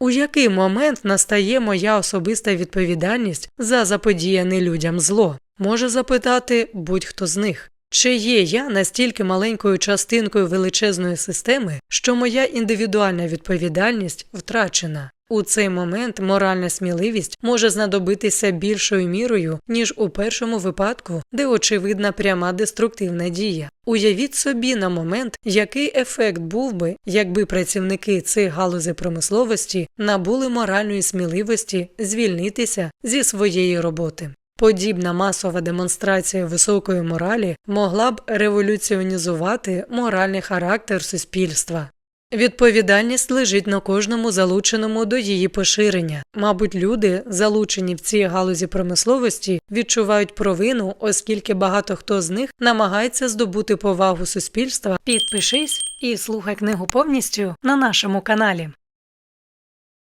У який момент настає моя особиста відповідальність за заподіяне людям зло? Може запитати будь-хто з них. Чи є я настільки маленькою частинкою величезної системи, що моя індивідуальна відповідальність втрачена? У цей момент моральна сміливість може знадобитися більшою мірою, ніж у першому випадку, де очевидна пряма деструктивна дія. Уявіть собі на момент, який ефект був би, якби працівники цих галузей промисловості набули моральної сміливості звільнитися зі своєї роботи. Подібна масова демонстрація високої моралі могла б революціонізувати моральний характер суспільства. Відповідальність лежить на кожному залученому до її поширення. Мабуть, люди, залучені в цій галузі промисловості, відчувають провину, оскільки багато хто з них намагається здобути повагу суспільства. Підпишись і слухай книгу повністю на нашому каналі.